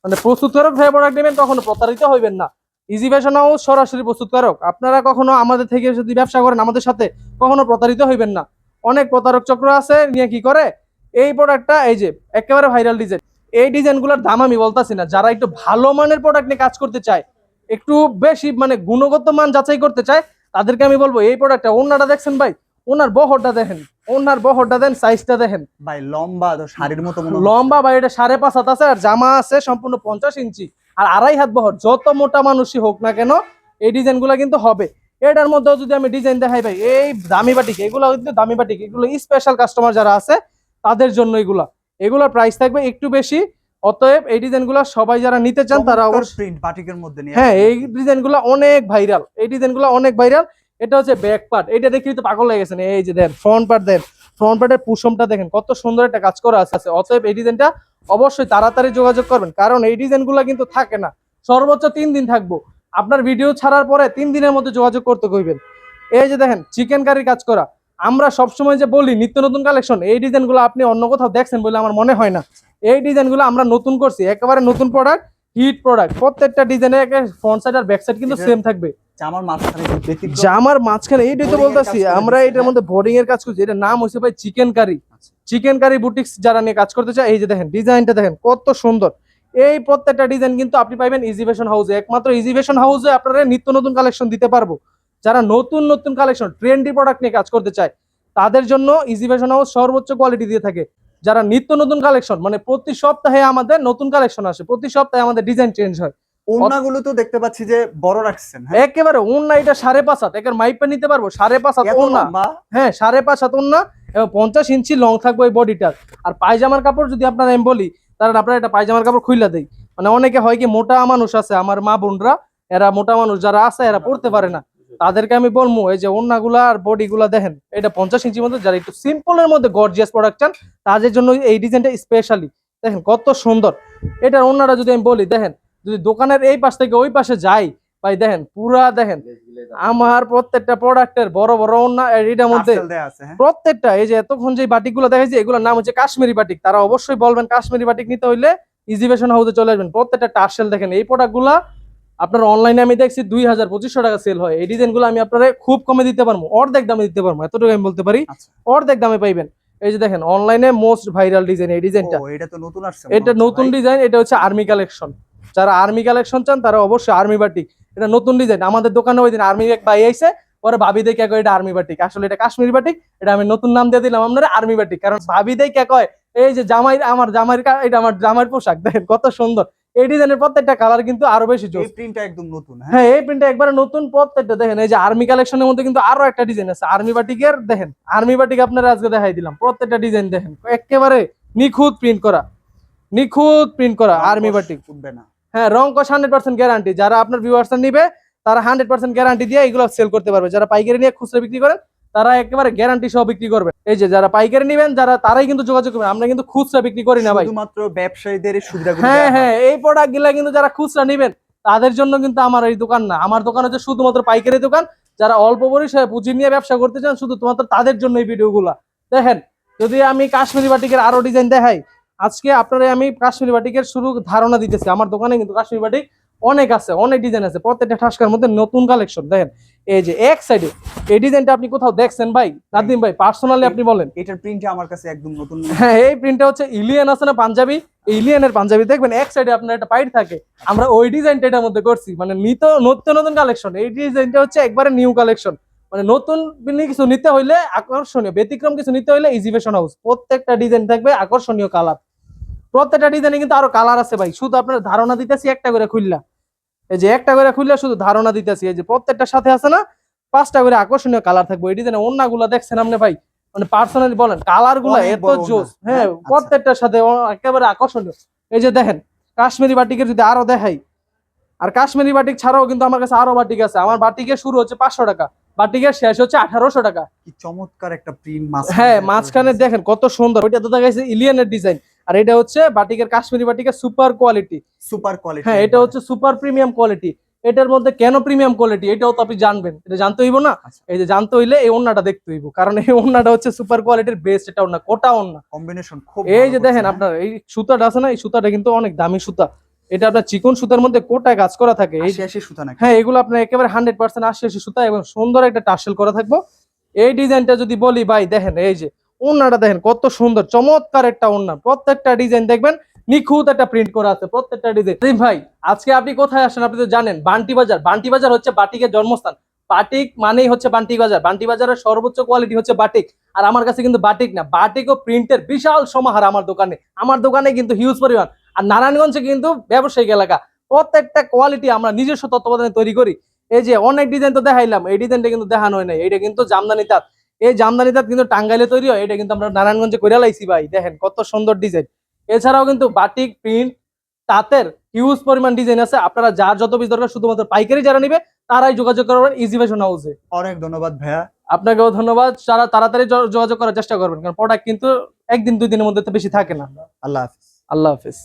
মানে প্রস্তুতকারক ভাই প্রোডাক্ট নেবেন কখনো প্রতারিত হইবেন না। ইজি ফ্যাশন হাউস সরাসরি প্রস্তুতকারক আপনারা কখনো আমাদের থেকে যদি ব্যবসা করেন, আমাদের সাথে কখনো প্রতারিত হইবেন না। অনেক প্রতারক চক্র আছে, নিয়ে কি করে? এই প্রোডাক্টটা এই যে, একেবারে ভাইরাল ডিজাইন এই ডিজাইনগুলোর দাম আমি বলতাছি না। যারা একটু ভালো মানের প্রোডাক্ট নিয়ে কাজ করতে চায়, একটু বেশি মানে গুণগত মান যাচাই করতে চায়, তাদেরকে আমি বলব, এই প্রোডাক্টটা ওনাটা দেখছেন ভাই? ওনার বহরটা দেখেন ওনার বহরটা দেন সাইজটা দেখেন। ভাই লম্বা তো শাড়ির মতো লম্বা বা এটা সাড়ে পাঁচ হাত আছে আর জামা আছে সম্পূর্ণ পঞ্চাশ ইঞ্চি। আর আড়াই হাত বহর যত মোটা মানুষই হোক না কেন এই ডিজাইনগুলা কিন্তু হবে। এটার মধ্যে যদি আমি ডিজাইন দেখাই ভাই এই দামি বাটিক এগুলো কিন্তু দামি বাটিক এগুলো স্পেশাল কাস্টমার যারা আছে তাদের জন্য এগুলা। এগুলোর প্রাইস থাকবে একটু বেশি অতএব এই ডিজাইনগুলা সবাই যারা নিতে চান তারা অবশ্যই প্রিন্ট বাটিকের মধ্যে নিয়ে হ্যাঁ এই ডিজাইনগুলো অনেক ভাইরাল এই ডিজাইনগুলো অনেক ভাইরাল এটা হচ্ছে ব্যাক পার্ট এটা দেখি তো পাগল হয়ে গেছেন। এই যে দেন ফ্রন্ট পার্ট দেন। ফ্রন্ট পার্টের পুষমটা দেখেন কত সুন্দর একটা কাজ করা আছে। অতএব এই ডিজাইনটা অবশ্যই তাড়াতাড়ি যোগাযোগ করবেন। কারণ এই ডিজাইনগুলো কিন্তু থাকে না। সর্বোচ্চ তিন দিন থাকব। আপনার ভিডিও ছাড়ার পরে তিন দিনের মধ্যে যোগাযোগ করতে কইবেন এই যে দেখেন চিকেন কারি কাজ করা। আমরা সবসময় যে বলি নিত্য নতুন কালেকশন এই ডিজাইনগুলো আপনি অন্য কোথাও দেখছেন বলে আমার মনে হয় না। এই ডিজাইনগুলো আমরা নতুন করছি। একেবারে নতুন প্রোডাক্ট হিট প্রোডাক্ট প্রত্যেকটা ডিজাইনের ফ্রন্ট সাইড আর ব্যাক সাইড কিন্তু সেম থাকবে। জামার মাঝখানে জামার মাঝখানে এইটাই তো বলতাছি আমরা এটার হ্যাঁ। মধ্যে বোর্ডিং এর কাজ করছি। এটার নাম হচ্ছে ভাই chicken curry. Chicken curry boutiques যারা নিয়ে কাজ করতে চায় এই যে দেখেন ডিজাইনটা দেখেন কত সুন্দর। এই প্রত্যেকটা ডিজাইন কিন্তু আপনি পাইবেন ইজিভেশন হাউসে একমাত্র ইজিভেশন হাউসে আপনারা নিত্য নতুন কালেকশন দিতে পারব। যারা নতুন নতুন কালেকশন ট্রেন্ডি প্রোডাক্ট নিয়ে কাজ করতে চায় তাদের জন্য ইজিভেশন হাউস সর্বোচ্চ কোয়ালিটি দিয়ে থাকে। যারা নিত্য নতুন কালেকশন মানে প্রতি সপ্তাহে আমাদের নতুন কালেকশন আসে প্রতি সপ্তাহে আমাদের ডিজাইন চেঞ্জ হয়। ওড়নাগুলো তো দেখতে পাচ্ছি যে বড় রাখছেন হ্যাঁ? একেবারে এটা সাড়ে পাঁচ হাত একের মাইপে নিতে পারব সাড়ে পাঁচ হাত হ্যাঁ সাড়ে পাঁচ হাত ওন্না এবং পঞ্চাশ ইঞ্চি লং থাকবে ওই বডিটার আর পায়জামার কাপড় যদি আপনারা আমি বলি তাহলে আপনারা একটা পায়জামার কাপড় খুইলা দেই। মানে অনেকে হয় কি মোটা মানুষ আছে আমার মা বোনরা এরা মোটা মানুষ যারা আছে এরা পড়তে পারে না। তাদেরকে আমি বলব এই যে ওন্নাগুলা আর বডিগুলা দেখেন এটা পঞ্চাশ ইঞ্চির মধ্যে যারা একটু সিম্পলের মধ্যে গর্জিয়াস প্রোডাক্ট চান তাদের জন্য এই ডিজাইনটা স্পেশালি দেখেন কত সুন্দর। এটার ওন্নাটা যদি আমি বলি দেখেন যদি দোকানের এই পাশ থেকে ওই পাশে যাই ভাই দেখেন পুরা দেখেন আমার প্রত্যেকটা প্রোডাক্টের বড় বড় এটার মধ্যে হ্যাঁ? প্রত্যেকটা এই যে এতক্ষণ যে বাটিকগুলো দেখাইছি এগুলোর নাম হচ্ছে কাশ্মীরি বাটিক। তারা অবশ্যই বলবেন কাশ্মীরি বাটিক নিতে হইলে ইজিভেশন হাউসে চলে আসবেন। প্রত্যেকটা টার্সেল দেখেন এই প্রোডাক্টগুলা আপনার অনলাইনে আমি দেখছি দুই হাজার পঁচিশশো টাকা সেল হয়। এই ডিজাইনগুলো আমি আপনারা খুব কমে দিতে পারব অর্ধেক দামে দিতে পারব এতটুকু আমি বলতে পারি। আচ্ছা। অর্ধেক দামে পাইবেন। এই যে দেখেন অনলাইনে মোস্ট ভাইরাল ডিজাইন এই ডিজাইনটা এটা নতুন ডিজাইন এটা হচ্ছে আর্মি কালেকশন যারা আর্মি কালেকশন চান তারা অবশ্যই আর্মি বাটিক এটা নতুন ডিজাইন আমাদের দোকানে ওই দিন আর্মি এক ভাই আইছে পরে ভাবি দেখে কয় এটা আর্মি বাটিক আসলে এটা কাশ্মীর বাটিক এটা আমি নতুন নাম দিয়ে দিলাম আপনারা আর্মি বাটিক কারণ ভাবি দেখে কয় এই যে জামাই আমার জামাইয়ের এটা আমার জামাইয়ের পোশাক দেখেন কত সুন্দর। এই ডিজাইনের প্রত্যেকটা কালার কিন্তু আরও বেশি জোস। প্রিন্টটা একদম নতুন হ্যাঁ? হ্যাঁ এই প্রিন্টটা একবারে নতুন প্রত্যেকটা দেখেন এই যে আর্মি কালেকশনের মধ্যে কিন্তু আরও একটা ডিজাইন আছে। আর্মি বাটিকের দেখেন আর্মি বাটিক আপনারা আজকে দেখাই দিলাম প্রত্যেকটা ডিজাইন দেখেন একেবারে নিখুঁত প্রিন্ট করা নিখুঁত প্রিন্ট করা আর্মি বাটিক উঠবে না। হ্যাঁ রং কস হান্ড্রেড পার্সেন্ট গ্যারান্টি যারা আপনার ভিউয়ার্সরা নিবে তারা হান্ড্রেড পার্সেন্ট গ্যারান্টি দিয়ে এগুলো সেল করতে পারবে। যারা পাইকারি নিয়ে খুচরা বিক্রি করেন তারা একেবারে গ্যারান্টি সহ বিক্রি করবে। এই যে যারা পাইকারি নিবেন যারা তারাই কিন্তু যোগাযোগ করবেন। আমরা কিন্তু খুচরা বিক্রি করি না ভাই। শুধুমাত্র ব্যবসায়ীদের সুবিধা হ্যাঁ হ্যাঁ। এই প্রোডাক্টগুলা কিন্তু যারা খুচরা নিবেন তাদের জন্য কিন্তু আমার এই দোকান না। আমার দোকান হচ্ছে শুধুমাত্র পাইকারি দোকান। যারা অল্প পরিসরে পুঁজি নিয়ে ব্যবসা করতে চান শুধু তোমার তাদের জন্য এই ভিডিওগুলা দেখেন যদি আমি কাশ্মীরি বাটিকের আরও ডিজাইন দেখাই আজকে আপনারা আমি কাশ্মীরি বাটিকের শুরু ধারণা দিতেছি। আমার দোকানে কিন্তু কাশ্মীরি বাটিক অনেক আছে অনেক ডিজাইন আছে। প্রত্যেকটা ঠাসকার মধ্যে নতুন কালেকশন দেখেন এই যে এক সাইডে এই ডিজাইনটা আপনি কোথাও দেখছেন ভাই? নাদিম ভাই পার্সোনালি আপনি বলেন। এটার প্রিন্টটা আমার কাছে একদম নতুন। হ্যাঁ এই প্রিন্টটা হচ্ছে ইলিয়ান আছে না পাঞ্জাবি? ইলিয়ানের পাঞ্জাবি। দেখবেন এক সাইডে আপনার একটা পাইট থাকে। আমরা ওই ডিজাইনটা এটার মধ্যে করছি। মানে নিত নতুন নতুন কালেকশন এই ডিজাইনটা হচ্ছে একবারে নিউ কালেকশন মানে নতুন কিছু নিতে হইলে আকর্ষণীয় ব্যতিক্রম কিছু নিতে হইলে ইজিভেশন হাউস প্রত্যেকটা ডিজাইন থাকবে আকর্ষণীয় কালার প্রত্যেকটা ডিজাইনে কিন্তু আরও কালার আছে ভাই শুধু আপনার ধারণা দিতেছি একটা করে খুললা। এই যে একটা করে খুললে শুধু ধারণা দিতেছি এই যে প্রত্যেকটার সাথে আছে না পাঁচটা করে আকর্ষণীয় কালার থাকবে। এই ডিজাইনে অন্যগুলো দেখছেন আপনি ভাই মানে পার্সোনালি বলেন কালারগুলা এত জোস হ্যাঁ আচ্ছা। প্রত্যেকটার সাথে একেবারে আকর্ষণীয়। এই যে দেখেন কাশ্মীরি বাটিকের যদি আরও দেখাই আর কাশ্মীরি বাটিক ছাড়াও কিন্তু আমার কাছে আরও বাটিক আছে। আমার বাটিকে শুরু হচ্ছে পাঁচশো টাকা। বাটিকের শেষ হচ্ছে আঠারোশো টাকা। কি চমৎকার একটা প্রিন্ট হ্যাঁ মাঝখানে দেখেন কত সুন্দর। ওইটা তো দেখাইছে ইলিয়ানের ডিজাইন আর এটা হচ্ছে বাটিকের কাশ্মীরি বাটিকের সুপার কোয়ালিটি সুপার কোয়ালিটি হ্যাঁ এটা হচ্ছে সুপার প্রিমিয়াম কোয়ালিটি এটার মধ্যে কেন প্রিমিয়াম কোয়ালিটি এটাও তো আপনি জানবেন। এটা জানতে হইব না? আচ্ছা। এই যে জানতে হইলে এই ওন্নাটা দেখতে হইব। কারণ এই ওন্নাটা হচ্ছে সুপার কোয়ালিটির বেস্ট এটা ওন্না কোটা ওন্না কম্বিনেশন খুব এই যে দেখেন হ্যাঁ? আপনার এই সুতাটা আছে না? এই সুতাটা কিন্তু অনেক দামি সুতা। এটা আপনার চিকন সুতার মধ্যে কোটায় কাজ করা থাকে। সুতা হ্যাঁ এগুলো আপনার একেবারে হান্ড্রেড পার্সেন্ট আশি আশি সুতা এবং সুন্দর একটা টাসেল করা থাকব। এই ডিজাইনটা যদি বলি ভাই দেখেন এই যে ওড়নাটা দেখেন কত সুন্দর চমৎকার একটা ওড়না। প্রত্যেকটা ডিজাইন দেখবেন নিখুঁত একটা প্রিন্ট করা আছে প্রত্যেকটা ডিজাইন। ভাই আজকে আপনি কোথায় আসেন আপনি তো জানেন বান্টি বাজার। বান্টি বাজার হচ্ছে বাটিকের জন্মস্থান। বাটিক মানেই হচ্ছে বান্টি বাজার। বান্টি বাজারের সর্বোচ্চ কোয়ালিটি হচ্ছে বাটিক। আর আমার কাছে কিন্তু বাটিক না বাটিক ও প্রিন্টের বিশাল সমাহার আমার দোকানে। আমার দোকানে কিন্তু হিউজ পরিমাণ। আর নারায়ণগঞ্জে কিন্তু ব্যবসায়িক এলাকা। প্রত্যেকটা কোয়ালিটি আমরা নিজস্ব তত্ত্বাবধানে তৈরি করি। এই যে অনেক ডিজাইন তো দেখাইলাম এই ডিজাইনটা কিন্তু দেখানো হয় নাই। এটা কিন্তু জামদানি তাঁত। এই জামদানি তাঁত কিন্তু টাঙ্গাইলে তৈরি হয় এটা কিন্তু আমরা নারায়ণগঞ্জে করে লাইছি ভাই। দেখেন কত সুন্দর ডিজাইন এছাড়াও কিন্তু বাটিক প্রিন্ট তাঁতের হিউজ পরিমাণ ডিজাইন আছে। আপনারা যার যত পিস দরকার শুধুমাত্র পাইকারি যারা নিবে তারাই যোগাযোগ করবেন ইজি ফ্যাশন হাউসে অনেক ধন্যবাদ ভাইয়া। আপনাকেও ধন্যবাদ। যারা তাড়াতাড়ি যোগাযোগ করার চেষ্টা করবেন কারণ প্রোডাক্ট কিন্তু একদিন দুই দিনের মধ্যে তো বেশি থাকে না। আল্লাহ হাফিজ। আল্লাহ হাফিজ।